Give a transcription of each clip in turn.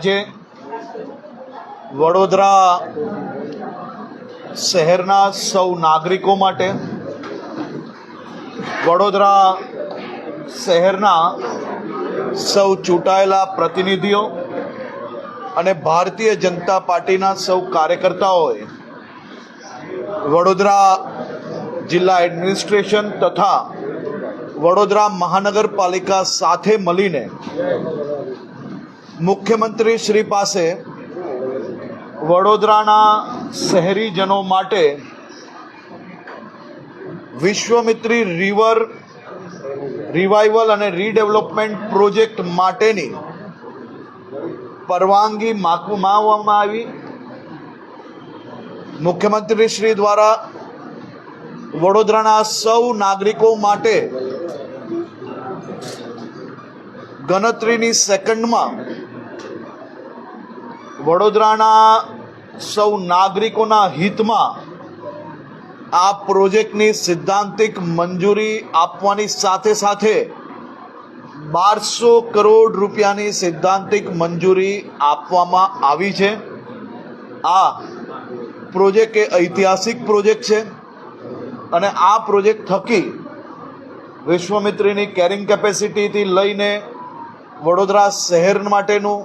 આજે વડોદરા શહેરના સૌ નાગરિકો માટે, વડોદરા શહેરના સૌ ચૂંટાયેલા પ્રતિનિધિઓ અને ભારતીય જનતા પાર્ટીના સૌ કાર્યકર્તાઓએ વડોદરા જિલ્લા એડમિનિસ્ટ્રેશન તથા વડોદરા મહાનગરપાલિકા સાથે મળીને મુખ્યમંત્રી શ્રી પાસે વડોદરાના શહેરીજનો માટે વિશ્વમિત્રી રિવર રિવાઇવલ અને રીડેવલપમેન્ટ પ્રોજેક્ટ માટેની પરવાનગી માગવામાં આવી. મુખ્યમંત્રી શ્રી દ્વારા વડોદરાના સૌ નાગરિકો માટે ગણતરીની સેકન્ડમાં વડોદરાના સૌ નાગરિકોના હિતમાં આ પ્રોજેક્ટની સિદ્ધાંતિક મંજૂરી આપવાની સાથે સાથે બારસો કરોડ રૂપિયાની સિદ્ધાંતિક મંજૂરી આપવામાં આવી છે. આ પ્રોજેક્ટ એ ઐતિહાસિક પ્રોજેક્ટ છે અને આ પ્રોજેક્ટ થકી વિશ્વમિત્રીની કેરિંગ કેપેસિટીથી લઈને વડોદરા શહેર માટેનું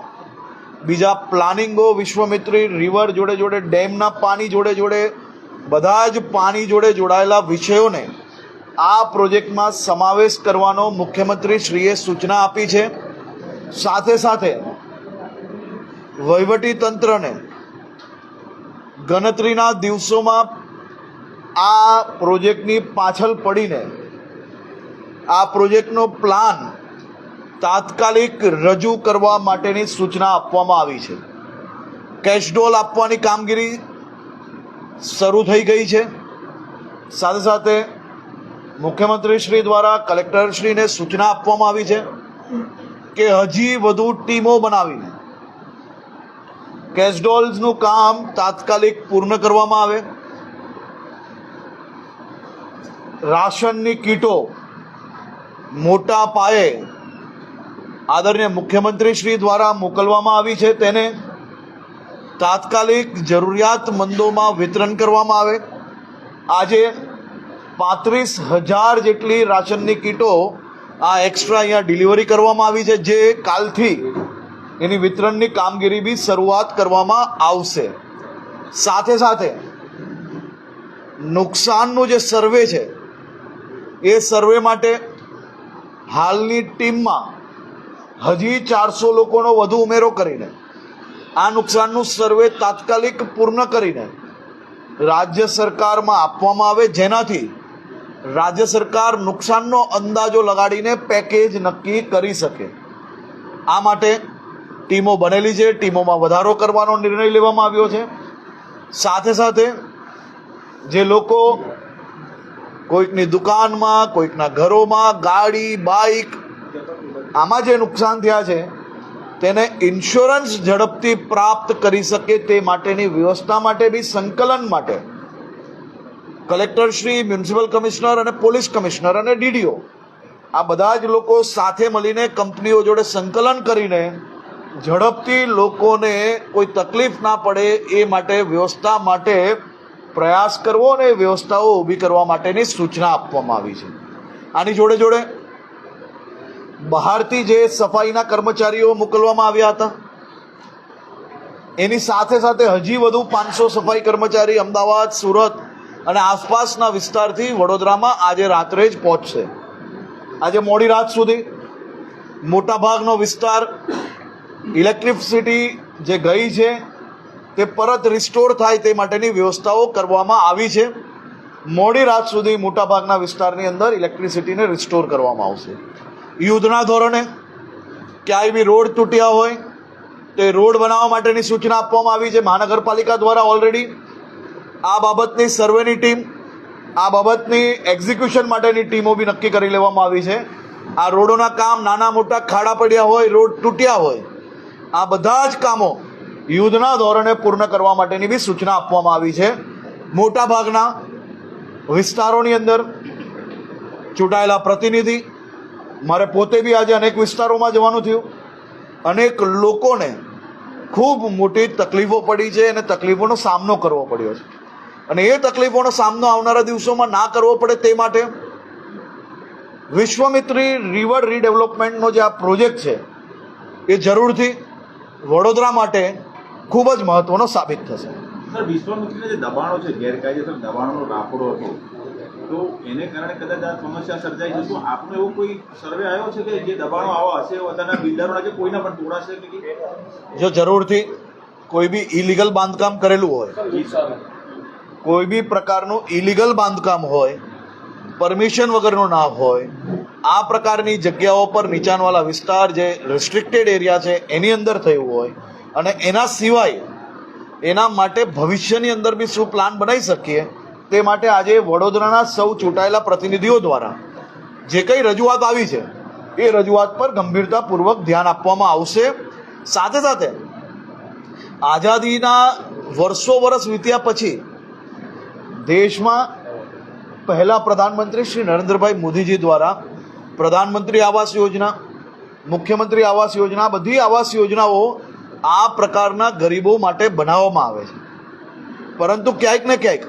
બીજા પ્લાનિંગો, વિશ્વમિત્રી રિવર જોડે જોડે, ડેમના પાણી જોડે જોડે, બધા જ પાણી જોડે જોડાયેલા વિષયોને આ પ્રોજેક્ટમાં સમાવેશ કરવાનો મુખ્યમંત્રી શ્રીએ સૂચના આપી છે. સાથે સાથે વહીવટી તંત્રને ગણતરીના દિવસોમાં આ પ્રોજેક્ટની પાછળ પડીને આ પ્રોજેક્ટનો પ્લાન તાત્કાલિક રજૂ કરવા માટેની સૂચના આપવામાં આવી છે. કેશડોલ આપવાની કામગીરી શરૂ થઈ ગઈ છે. સાથે સાથે મુખ્યમંત્રી શ્રી દ્વારા કલેક્ટરશ્રીને સૂચના આપવામાં આવી છે કે હજી વધુ ટીમો બનાવીને કેશડોલ્સનું કામ તાત્કાલિક પૂર્ણ કરવામાં આવે. રાશનની કીટો મોટા પાયે આદરણીય મુખ્યમંત્રી શ્રી દ્વારા મોકલવામાં આવી છે. તેને તાત્કાલિક જરૂરિયાતમંદોમાં વિતરણ કરવામાં આવે. આજે પાંત્રીસ હજાર જેટલી રાશનની કીટો આ એક્સ્ટ્રા અહીંયા ડિલિવરી કરવામાં આવી છે, જે કાલથી એની વિતરણની કામગીરી બી શરૂઆત કરવામાં આવશે. સાથે સાથે નુકસાનનું જે સર્વે છે, એ સર્વે માટે હાલની ટીમમાં હજી ચારસો લોકોનો વધુ ઉમેરો કરીને, આ નુકસાનનું સર્વે તાત્કાલિક પૂર્ણ કરીને રાજ્ય સરકારમાં આપવામાં આવે જેનાથી રાજ્ય સરકાર નુકસાનનો અંદાજો લગાડીને પેકેજ નક્કી કરી શકે. આ માટે ટીમો બનેલી છે, ટીમોમાં વધારો કરવાનો નિર્ણય લેવામાં આવ્યો છે. સાથે સાથે જે લોકો કોઈકની દુકાનમાં, કોઈકના ઘરોમાં ગાડી, બાઇક આમાં જે નુકસાન થયા છે, તેને ઇન્સ્યોરન્સ ઝડપથી પ્રાપ્ત કરી શકે તે માટેની વ્યવસ્થા માટે બી, સંકલન માટે. કલેક્ટર શ્રી મ્યુનિસિપલ કમિશનર અને પોલીસ કમિશનર અને ડીડીઓ આ બધા જ લોકો સાથે મળીને કંપનીઓ જોડે સંકલન કરીને ઝડપથી લોકોને કોઈ તકલીફ ના પડે એ માટે વ્યવસ્થા માટે પ્રયાસ કરવો અને વ્યવસ્થાઓ ઊભી કરવા માટેની સૂચના આપવામાં આવી છે. આની જોડે જોડે બહારથી જે સફાઈના કર્મચારીઓ મોકલવામાં આવ્યા હતા, એની સાથે સાથે હજી વધુ પાંચસો સફાઈ કર્મચારી અમદાવાદ, સુરત અને આસપાસના વિસ્તારથી વડોદરામાં આજે રાત્રે જ પહોંચશે. આજે મોડી રાત સુધી મોટાભાગનો વિસ્તાર ઇલેક્ટ્રિસિટી જે ગઈ છે, તે પરત રિસ્ટોર થાય તે માટેની વ્યવસ્થાઓ કરવામાં આવી છે. મોડી રાત સુધી મોટાભાગના વિસ્તારની અંદર ઇલેક્ટ્રિસિટીને રિસ્ટોર કરવામાં આવશે. યુદ્ધના ધોરણે ક્યાંય બી રોડ તૂટ્યા હોય તો એ રોડ બનાવવા માટેની સૂચના આપવામાં આવી છે. મહાનગરપાલિકા દ્વારા ઓલરેડી આ બાબતની સર્વેની ટીમ આ બાબતની એક્ઝિક્યુશન માટેની ટીમો બી નક્કી કરી લેવામાં આવી છે. આ રોડોના કામ નાના મોટા ખાડા પડ્યા હોય, રોડ તૂટ્યા હોય, આ બધા જ કામો યુદ્ધના ધોરણે પૂર્ણ કરવા માટેની બી સૂચના આપવામાં આવી છે. મોટાભાગના વિસ્તારોની અંદર ચૂંટાયેલા પ્રતિનિધિ મારે પોતે બી આજે અનેક વિસ્તારોમાં જવાનું થયું. અનેક લોકોને ખૂબ મોટી તકલીફો પડી છે અને તકલીફોનો સામનો કરવો પડ્યો છે. અને એ તકલીફોનો સામનો આવનારા દિવસોમાં ના કરવો પડે તે માટે વિશ્વમિત્રી રિવર રીડેવલપમેન્ટનો જે આ પ્રોજેક્ટ છે, એ જરૂરથી વડોદરા માટે ખૂબ જ મહત્વનો સાબિત થશે. સર દબાણો છે, ગેરકાયદેસર દબાણોનો રાફડો હતો તો એને કારણે કદાચ આ સમસ્યા સર્જાઈ છે શું આપનો એવો કોઈ સર્વે આવ્યો છે કે જે દબાણો આવા હશે પોતાના બિલ્ડરોના કે કોઈના પણ તોડાશે કે કે? જો જરૂરથી કોઈ બી ઇલીગલ બાંધકામ કરેલું હોય કોઈ બી પ્રકારનું ઇલીગલ બાંધકામ હોય પરમિશન વગરનું ના હોય આ પ્રકારની જગ્યાઓ પર નીચાણવાળા વિસ્તાર જે રેસ્ટ્રિક્ટેડ એરિયા છે એની અંદર થયું હોય અને એના સિવાય એના માટે ભવિષ્યની અંદર બી શું પ્લાન બનાવી શકીએ તે માટે આજે વડોદરાના સૌ ચૂંટાયેલા પ્રતિનિધિઓ દ્વારા જે કંઈ રજૂઆત આવી છે, એ રજૂઆત પર ગંભીરતાપૂર્વક ધ્યાન આપવામાં આવશે. સાથે સાથે આઝાદીના વર્ષો વર્ષ વીત્યા પછી દેશમાં પહેલા પ્રધાનમંત્રી શ્રી નરેન્દ્રભાઈ મોદીજી દ્વારા પ્રધાનમંત્રી આવાસ યોજના, મુખ્યમંત્રી આવાસ યોજના, બધી આવાસ યોજનાઓ આ પ્રકારના ગરીબો માટે બનાવવામાં આવે છે. પરંતુ ક્યાંક ને ક્યાંક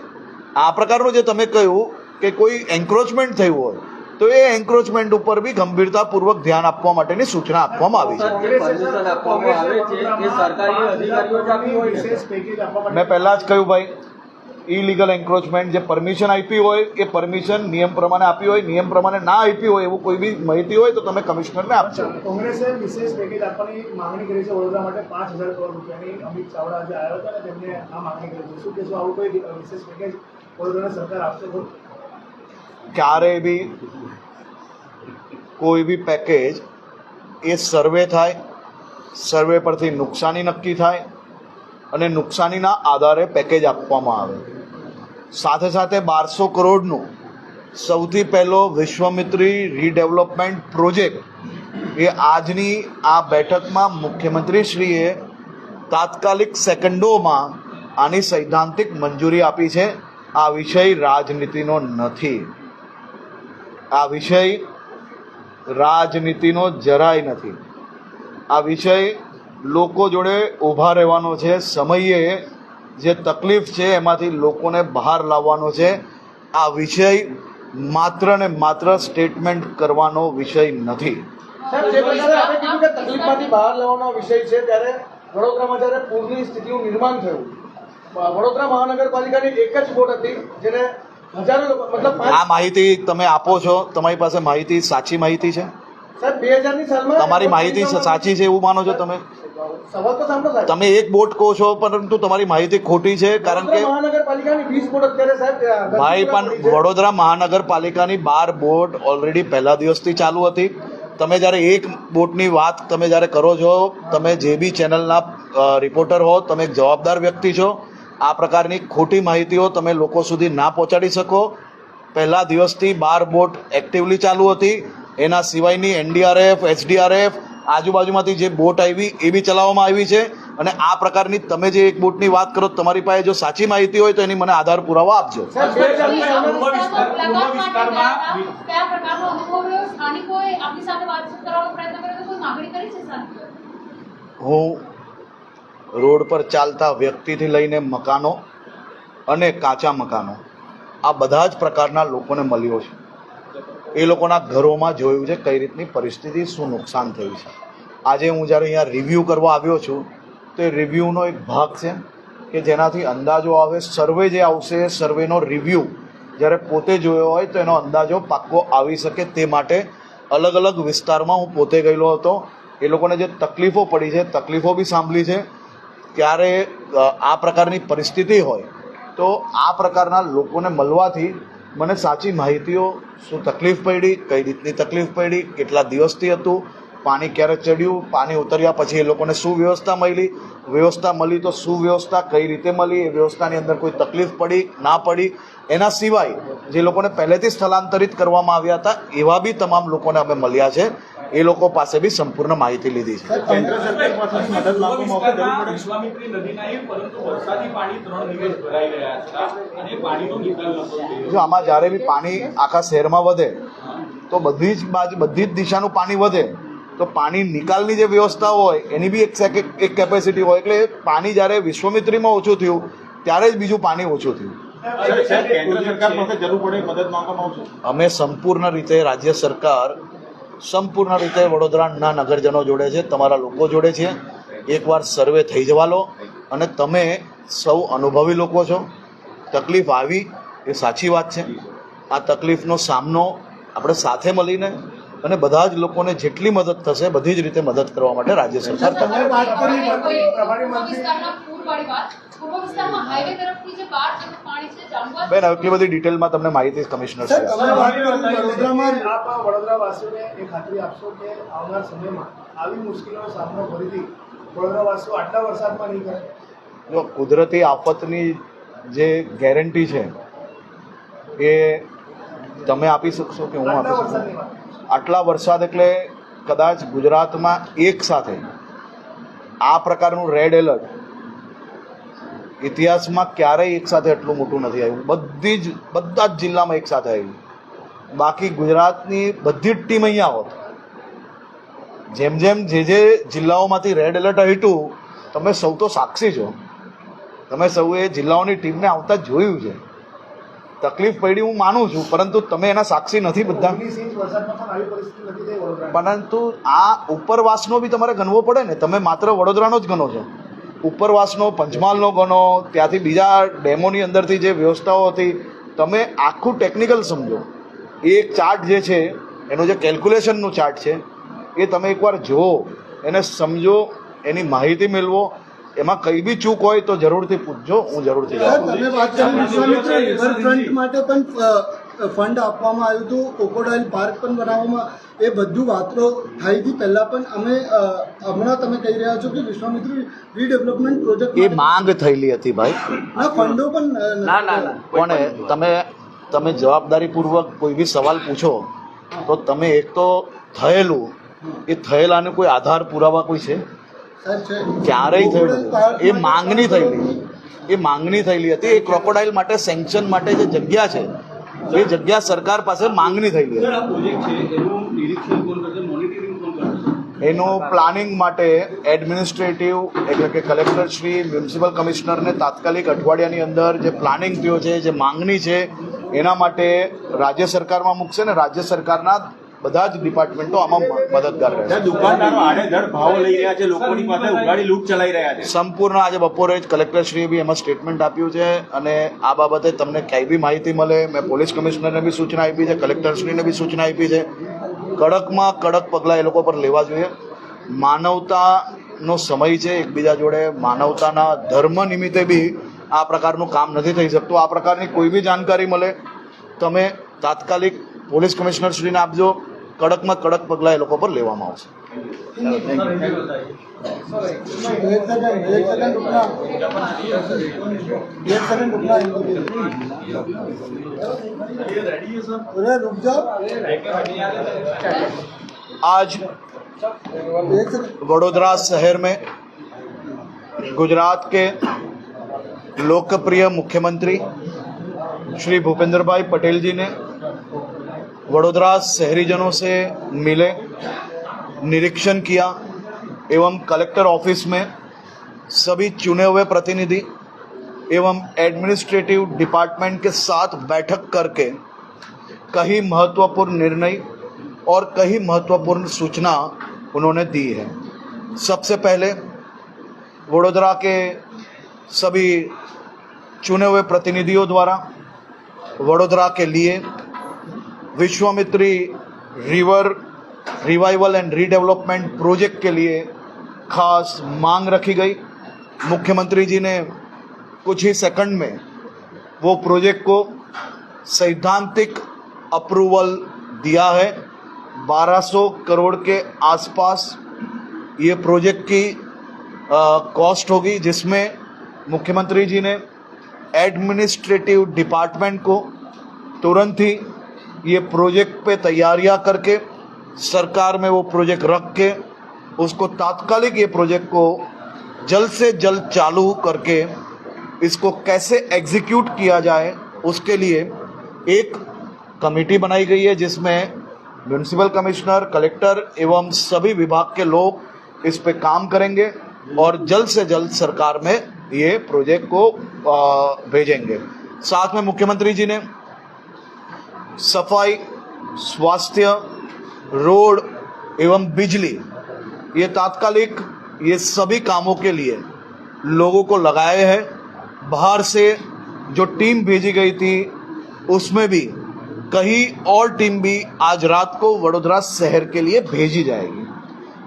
આ પ્રકારનું જે તમે કહ્યું કે કોઈ એન્ક્રોચમેન્ટ થયું હોય, તો એ એન્ક્રોચમેન્ટ ઉપર બી ગંભીરતાપૂર્વક ધ્યાન આપવા માટેની સૂચના આપવામાં આવી છે. મેં પહેલાં જ કહ્યું ભાઈ ઇલીગલ એન્ક્રોચમેન્ટ જે પરમિશન આપી હોય એ પરમિશન નિયમ પ્રમાણે આપી હોય, નિયમ પ્રમાણે ના આપી હોય એવું કોઈ બી માહિતી હોય તો તમે કમિશનરને આપશો કોંગ્રેસે વિશેષ પેકેજ આપવાની માંગણી કરી છે વડોદરા માટે પાંચ હજાર કરોડ રૂપિયાની. અમિત ચાવડા જે આવ્યા હતા ને, તેમને આ માંગણી કરી છે. શું કહેશો? આવું કોઈ વિશેષ પેકેજ વડોદરાને સરકાર આપશે ખરું? ક્યારે બી કોઈ બી પેકેજ એ સર્વે થાય સર્વે પરથી નુકસાની નક્કી થાય અને નુકસાનીના આધારે પેકેજ આપવામાં આવે સાથે સાથે બારસો કરોડનું સૌથી પહેલો વિશ્વમિત્રી રીડેવલપમેન્ટ પ્રોજેક્ટ એ આજની આ બેઠકમાં મુખ્યમંત્રીશ્રીએ તાત્કાલિક સેકન્ડોમાં આની સૈદ્ધાંતિક મંજૂરી આપી છે આ વિષય રાજનીતિનો નથી. આ વિષય રાજનીતિનો જરાય નથી. આ વિષય લોકો જોડે ઊભા રહેવાનો છે, સમયે જે તકલીફ છે એમાંથી લોકોને બહાર લાવવાનો છે. આ વિષય માત્ર ને માત્ર સ્ટેટમેન્ટ કરવાનો વિષય નથી. તકલીફમાંથી બહાર લાવવાનો વિષય છે, ત્યારે વડોદરામાં જ્યારે પૂરની સ્થિતિનું નિર્માણ થયું વડોદરા મહાનગરપાલિકાની એક જ બોટ હતી જેને હજારો મતલબ આ માહિતી તમે આપો છો તમારી પાસે માહિતી સાચી માહિતી છે? સાહેબ બે હજારની સાલમાં તમારી માહિતી સાચી છે એવું માનો છો તમે? સવાલ તો સાંભળો સાહેબ. તમે એક બોટ કહો છો પરંતુ તમારી માહિતી ખોટી છે કારણ કે મહાનગરપાલિકાની વીસ બોટ અત્યારે સાહેબ ભાઈ પણ વડોદરા મહાનગરપાલિકાની બાર બોટ ઓલરેડી પહેલા દિવસથી ચાલુ હતી. તમે જ્યારે એક બોટની વાત તમે જ્યારે કરો છો તમે જે બી ચેનલના રિપોર્ટર હો તમે એક જવાબદાર વ્યક્તિ છો. આ પ્રકારની ખોટી માહિતીઓ તમે લોકો સુધી ના પહોંચાડી શકો. પહેલા દિવસથી બાર બોટ એક્ટિવલી ચાલુ હતી. એના સિવાયની એનડીઆરએફ એસડીઆરએફ આજુબાજુમાંથી જે બોટ આવી એ બી ચલાવવામાં આવી છે. અને આ પ્રકારની તમે જે એક બોટની વાત કરો તમારી પાસે જો સાચી માહિતી હોય તો એની મને આધાર પુરાવા આપજો. હું રોડ પર ચાલતા વ્યક્તિથી લઈને મકાનો અને કાચા મકાનો, આ બધા જ પ્રકારના લોકોને મળ્યો છે. એ લોકોના ઘરોમાં જોયું છે કઈ રીતની પરિસ્થિતિ, શું નુકસાન થયું છે. આજે હું જ્યારે અહીંયા રિવ્યૂ કરવા આવ્યો છું, તો એ રિવ્યૂનો એક ભાગ છે કે જેનાથી અંદાજો આવે સર્વે જે આવશે, એ સર્વેનો રિવ્યૂ જ્યારે પોતે જોયો હોય તો એનો અંદાજો પાક્કો આવી શકે તે માટે અલગ અલગ વિસ્તારમાં હું પોતે ગયેલો હતો. એ લોકોને જે તકલીફો પડી છે, તકલીફો બી સાંભળી છે ત્યારે આ પ્રકારની પરિસ્થિતિ હોય, તો આ પ્રકારના લોકોને મળવાથી મને સાચી માહિતીઓ શું તકલીફ પડી, કઈ રીતની તકલીફ પડી, કેટલા દિવસથી હતું, પાણી ક્યારે ચડ્યું, પાણી ઉતર્યા પછી એ લોકોને શું વ્યવસ્થા મળી વ્યવસ્થા મળી તો શું વ્યવસ્થા, કઈ રીતે મળી, એ વ્યવસ્થાની અંદર કોઈ તકલીફ પડી, ના પડી એના સિવાય જે લોકોને પહેલેથી સ્થળાંતરિત કરવામાં આવ્યા હતા એવા બી તમામ લોકોને અમે મળ્યા છે. એ લોકો પાસે બી સંપૂર્ણ માહિતી લીધી છે. જો આમાં જ્યારે બી પાણી આખા શહેરમાં વધે તો બધી જ બાજુ બધી જ દિશાનું પાણી વધે તો પાણી નિકાલની જે વ્યવસ્થા હોય એની બી એક સેક- એક કેપેસિટી હોય. એટલે પાણી જ્યારે વિશ્વમિત્રીમાં ઓછું થયું ત્યારે જ બીજું પાણી ઓછું થયું. સાહેબ, સાહેબ, કેન્દ્ર સરકાર પાસે જરૂર પડે મદદ માંગવામાં આવશે. અમે સંપૂર્ણ રીતે રાજ્ય સરકાર સંપૂર્ણ રીતે વડોદરાના નગરજનો જોડે છે તમારા લોકો જોડે છે. એકવાર સર્વે થઈ જવા લો અને તમે સૌ અનુભવી લોકો છો. તકલીફ આવી એ સાચી વાત છે. આ તકલીફનો સામનો આપણે સાથે મળીને અને બધા જ લોકોને જેટલી મદદ થશે બધી જ રીતે મદદ કરવા માટે રાજ્ય સરકાર છે. છે બેન એટલી બધી ડિટેલમાં તમને માહિતી કમિશનર સાહેબ સાહેબ. તમે વાત કરી વડોદરામાં આપ વડોદરાવાસીઓને એ ખાતરી આપશો કે આવનાર સમયમાં આવી મુશ્કેલીનો સામનો ફરીથી વડોદરાવાસીઓ આટલા વરસાદમાં નહીં કરે? જો કુદરતી આફતની જે ગેરંટી છે એ તમે આપી શકશો કે હું આપી આટલા શકું? આટલા વરસાદ એટલે કદાચ ગુજરાતમાં એક સાથે આ પ્રકારનું રેડ એલર્ટ ઇતિહાસમાં ક્યારેય એક સાથે એટલું મોટું નથી આવ્યું. બધી જ, બધા જ જિલ્લામાં એક સાથે આવ્યું. બાકી ગુજરાતની બધી જ ટીમ અહીંયા હોત. જેમ જેમ જે જે જિલ્લાઓમાંથી રેડ એલર્ટ હટ્યું તમે સૌ તો સાક્ષી છો. તમે સૌએ જિલ્લાઓની ટીમને આવતા જોયું છે. તકલીફ પડી હું માનું છું, પરંતુ તમે એના સાક્ષી નથી બધા. પરંતુ આ ઉપરવાસનો બી તમારે ગણવો પડે ને. તમે માત્ર વડોદરાનો જ ગણો છો. ઉપરવાસનો પંચમહાલનો ગણો ત્યાંથી બીજા ડેમોની અંદરથી જે વ્યવસ્થાઓ હતી તમે આખું ટેકનિકલ સમજો એ એક ચાર્ટ જે છે એનું જે કેલ્ક્યુલેશનનું ચાર્ટ છે એ તમે એકવાર જુઓ એને સમજો એની માહિતી મેળવો એમાં કંઈ બી ચૂક હોય તો જરૂરથી પૂછજો હું જરૂરથી જવાબ આપીશ. તમે વાત કરી વિશ્વામિત્ર રિવરફ્રન્ટ માટે પણ અ, ફંડ આપવામાં આવ્યું હતું. ક્રોકોડાઇલ પાર્ક પણ બનાવવામાં એ બધું વાતો થઈ હતી. પહેલાં પણ અમે હમણાં તમે કહી રહ્યા છો કે વિશ્વામિત્ર રીડેવલપમેન્ટ પ્રોજેક્ટ એ માંગ થયેલી હતી ભાઈ. ના ફંડો પણ ના ના ના કોને તમે તમે જવાબદારીપૂર્વક કોઈ બી સવાલ પૂછો તો તમે એક તો થયેલું. એ થયેલાને કોઈ આધાર પુરાવા કોઈ છે? ક્યારેય થયેલું એ માંગણી થયેલી. એ માંગણી થયેલી હતી. એ ક્રોકોડાઇલ માટે સેન્કશન માટે જે જગ્યા છે એ જગ્યા સરકાર પાસે માંગણી થયેલી ગઈ. હતી એનું પ્લાનિંગ માટે એડમિનિસ્ટ્રેટિવ એટલે કે કલેક્ટર શ્રી મ્યુનિસિપલ કમિશનરને તાત્કાલિક અઠવાડિયાની અંદર જે પ્લાનિંગ થયો છે જે માંગણી છે એના માટે રાજ્ય સરકારમાં મૂકશે ને રાજ્ય સરકારના બધા જ ડિપાર્ટમેન્ટો આમાં મદદગાર રહે છે. દુકાનદારો આડેધડ ભાવો લઈ રહ્યા છે લોકોની પાસે ઉઘાડી લૂંટ ચલાવી રહ્યા છે. સંપૂર્ણ આજે બપોરે જ કલેક્ટરશ્રીએ બી એમાં સ્ટેટમેન્ટ આપ્યું છે અને આ બાબતે તમને ક્યાંય બી માહિતી મળે. મેં પોલીસ કમિશનરને બી સૂચના આપી છે કલેક્ટરશ્રીને બી સૂચના આપી છે. કડકમાં કડક પગલાં એ લોકો પર લેવા જોઈએ. માનવતાનો સમય છે એકબીજા જોડે. માનવતાના ધર્મ નિમિત્તે બી આ પ્રકારનું કામ નથી થઈ શકતું. આ પ્રકારની કોઈ બી જાણકારી મળે. તમે તાત્કાલિક પોલીસ કમિશનરશ્રીને આપજો કડકમાં કડક પગલાં એ લોકો પર લેવામાં આવશે એક સેકન્ડ એક સેકન્ડ રૂકના એક સેકન્ડ રૂકના अरे रुक जाओ आज एक सेकंड वडोदरा शहर में गुजरात के लोकप्रिय मुख्यमंत्री श्री भूपेंद्र भाई पटेल जी ने वडोदरा शहरीजनों से मिले, निरीक्षण किया एवं कलेक्टर ऑफ़िस में सभी चुने हुए प्रतिनिधि एवं एडमिनिस्ट्रेटिव डिपार्टमेंट के साथ बैठक करके कई महत्वपूर्ण निर्णय और कई महत्वपूर्ण सूचना उन्होंने दी है। सबसे पहले वडोदरा के सभी चुने हुए प्रतिनिधियों द्वारा वडोदरा के लिए Vishwamitri river revival and redevelopment project के लिए खास मांग रखी गई। मुख्यमंत्री जी ने कुछ ही सेकंड में वो प्रोजेक्ट को सैद्धांतिक अप्रूवल दिया है। 1200 करोड़ के आसपास ये प्रोजेक्ट की कॉस्ट होगी, जिसमें मुख्यमंत्री जी ने एडमिनिस्ट्रेटिव डिपार्टमेंट को तुरंत ही ये प्रोजेक्ट पे तैयारियाँ करके, सरकार में वो प्रोजेक्ट रख के, उसको तात्कालिक ये प्रोजेक्ट को जल्द से जल्द चालू करके, इसको कैसे एग्जीक्यूट किया जाए, उसके लिए एक कमेटी बनाई गई है जिसमें म्यूनिसिपल कमिश्नर कलेक्टर एवं सभी विभाग के लोग इस पे काम करेंगे और जल्द से जल्द सरकार में ये प्रोजेक्ट को भेजेंगे। साथ में मुख्यमंत्री जी ने सफ़ाई, स्वास्थ्य, रोड एवं बिजली, ये तात्कालिक ये सभी कामों के लिए लोगों को लगाए हैं। बाहर से जो टीम भेजी गई थी, उसमें भी कहीं और टीम भी आज रात को वडोदरा शहर के लिए भेजी जाएगी।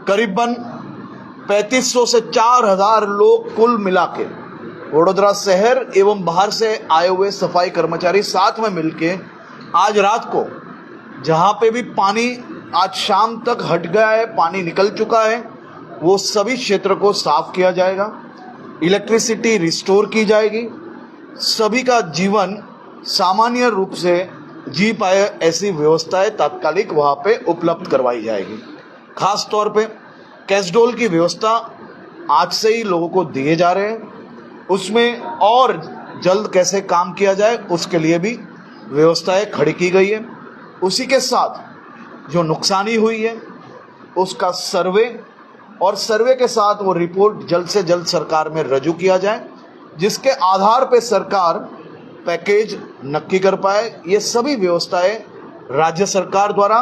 करीबन 3500 से 4000 लोग कुल मिला के वडोदरा शहर एवं बाहर से आए हुए सफ़ाई कर्मचारी साथ में मिलके आज रात को, जहाँ पे भी पानी आज शाम तक हट गया है, पानी निकल चुका है, वो सभी क्षेत्र को साफ़ किया जाएगा, इलेक्ट्रिसिटी रिस्टोर की जाएगी, सभी का जीवन सामान्य रूप से जी पाए ऐसी व्यवस्थाएँ तात्कालिक वहाँ पे उपलब्ध करवाई जाएगी। खास तौर पे कैसडोल की व्यवस्था आज से ही लोगों को दिए जा रहे हैं। उसमें और जल्द कैसे काम किया जाए, उसके लिए भी व्यवस्थाएँ खड़ी की गई है। उसी के साथ जो नुकसानी हुई है उसका सर्वे और सर्वे के साथ वो रिपोर्ट जल्द से जल्द सरकार में रजू किया जाए जिसके आधार पर सरकार पैकेज नक्की कर पाए। ये सभी व्यवस्थाएँ राज्य सरकार द्वारा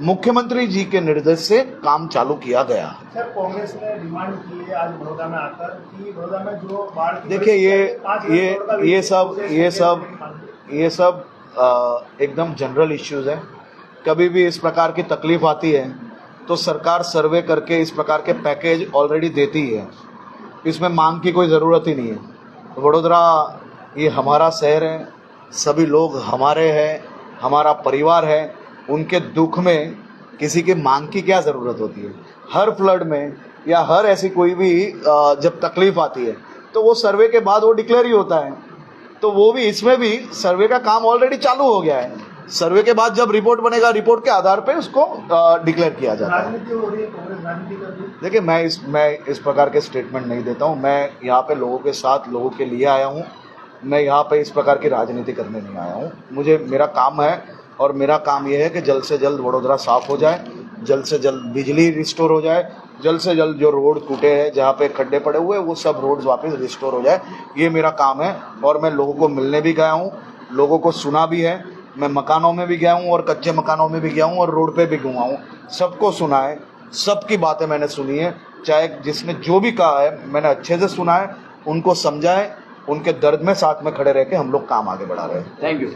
मुख्यमंत्री जी के निर्देश से काम चालू किया गया। सर कांग्रेस ने डिमांड की है आज बड़ौदा में आकर कि बड़ौदा में जो बाढ़ देखिए ये ये ये सब ये सब ये सब एकदम जनरल इश्यूज़ है। कभी भी इस प्रकार की तकलीफ़ आती है तो सरकार सर्वे करके इस प्रकार के पैकेज ऑलरेडी देती है। इसमें मांग की कोई ज़रूरत ही नहीं है। वडोदरा ये हमारा शहर है, सभी लोग हमारे हैं, हमारा परिवार है, उनके दुख में किसी की मांग की क्या ज़रूरत होती है? हर फ्लड में या हर ऐसी कोई भी जब तकलीफ़ आती है तो वो सर्वे के बाद वो डिक्लेयर ही होता है। तो वो भी इसमें भी सर्वे का काम ऑलरेडी चालू हो गया है। सर्वे के बाद जब रिपोर्ट बनेगा रिपोर्ट के आधार पे उसको डिक्लेयर किया जाता है। राजनीति हो रही है कांग्रेस राजनीति कर रही है। देखिए मैं इस मैं इस प्रकार के स्टेटमेंट नहीं देता हूँ। मैं यहाँ पे लोगों के साथ लोगों के लिए आया हूँ। मैं यहाँ पे इस प्रकार की राजनीति करने नहीं आया हूँ। मुझे मेरा काम है और मेरा काम ये है कि जल्द से जल्द वडोदरा साफ़ हो जाए। जल्द से जल्द बिजली रिस्टोर हो जाए जल्द से जल्द जो रोड टूटे हैं जहाँ पे खड्डे पड़े हुए हैं वो सब रोड्स वापस रिस्टोर हो जाए। ये मेरा काम है और मैं लोगों को मिलने भी गया हूँ लोगों को सुना भी है। मैं मकानों में भी गया हूँ और कच्चे मकानों में भी गया हूँ और रोड पे भी घुमा हूँ। सबको सुना है सबकी बातें मैंने सुनी है। चाहे जिसने जो भी कहा है मैंने अच्छे से सुना है उनको समझा है उनके दर्द में साथ में खड़े रह के हम लोग काम आगे बढ़ा रहे हैं। Thank you